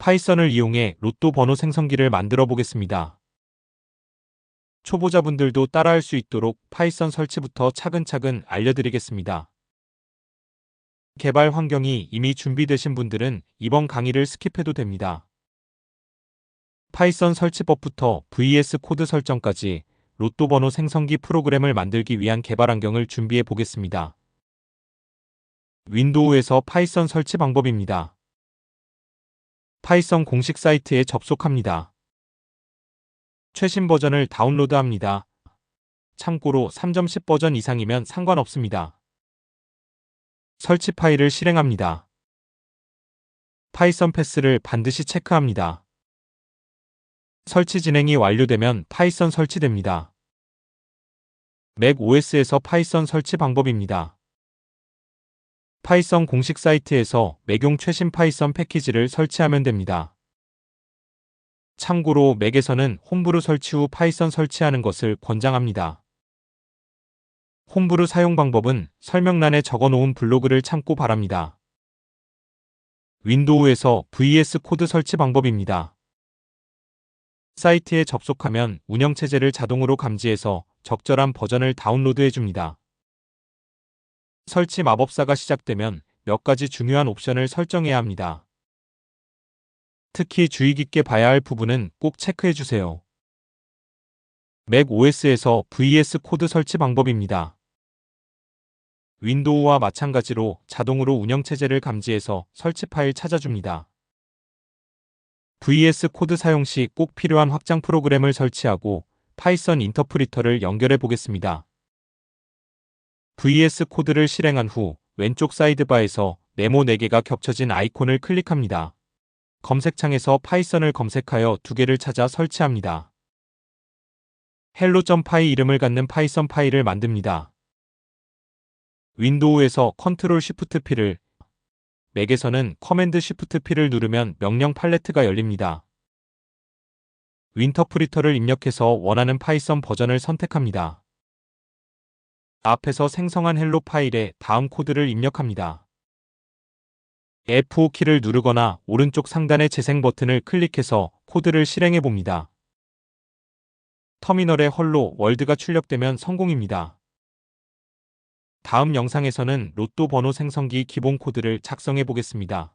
파이썬을 이용해 로또 번호 생성기를 만들어 보겠습니다. 초보자분들도 따라할 수 있도록 파이썬 설치부터 차근차근 알려드리겠습니다. 개발 환경이 이미 준비되신 분들은 이번 강의를 스킵해도 됩니다. 파이썬 설치법부터 VS 코드 설정까지 로또 번호 생성기 프로그램을 만들기 위한 개발 환경을 준비해 보겠습니다. 윈도우에서 파이썬 설치 방법입니다. 파이썬 공식 사이트에 접속합니다. 최신 버전을 다운로드합니다. 참고로 3.10 버전 이상이면 상관없습니다. 설치 파일을 실행합니다. 파이썬 패스를 반드시 체크합니다. 설치 진행이 완료되면 파이썬 설치됩니다. 맥 OS에서 파이썬 설치 방법입니다. 파이썬 공식 사이트에서 매용 최신 파이썬 패키지를 설치하면 됩니다. 참고로 맥에서는 홈브루 설치 후 파이썬 설치하는 것을 권장합니다. 홈브루 사용 방법은 설명란에 적어 놓은 블로그를 참고 바랍니다. 윈도우에서 VS 코드 설치 방법입니다. 사이트에 접속하면 운영체제를 자동으로 감지해서 적절한 버전을 다운로드해 줍니다. 설치 마법사가 시작되면 몇 가지 중요한 옵션을 설정해야 합니다. 특히 주의 깊게 봐야 할 부분은 꼭 체크해 주세요. 맥 OS에서 VS 코드 설치 방법입니다. 윈도우와 마찬가지로 자동으로 운영체제를 감지해서 설치 파일 찾아줍니다. VS 코드 사용 시 꼭 필요한 확장 프로그램을 설치하고 파이썬 인터프리터를 연결해 보겠습니다. VS 코드를 실행한 후 왼쪽 사이드바에서 네모 4개가 겹쳐진 아이콘을 클릭합니다. 검색창에서 파이썬을 검색하여 두 개를 찾아 설치합니다. hello.py 이름을 갖는 파이썬 파일을 만듭니다. 윈도우에서 컨트롤 쉬프트 P를 맥에서는 커맨드 쉬프트 P를 누르면 명령 팔레트가 열립니다. 윈터프리터를 입력해서 원하는 파이썬 버전을 선택합니다. 앞에서 생성한 헬로 파일에 다음 코드를 입력합니다. F5 키를 누르거나 오른쪽 상단의 재생 버튼을 클릭해서 코드를 실행해 봅니다. 터미널에 헐로 월드가 출력되면 성공입니다. 다음 영상에서는 로또 번호 생성기 기본 코드를 작성해 보겠습니다.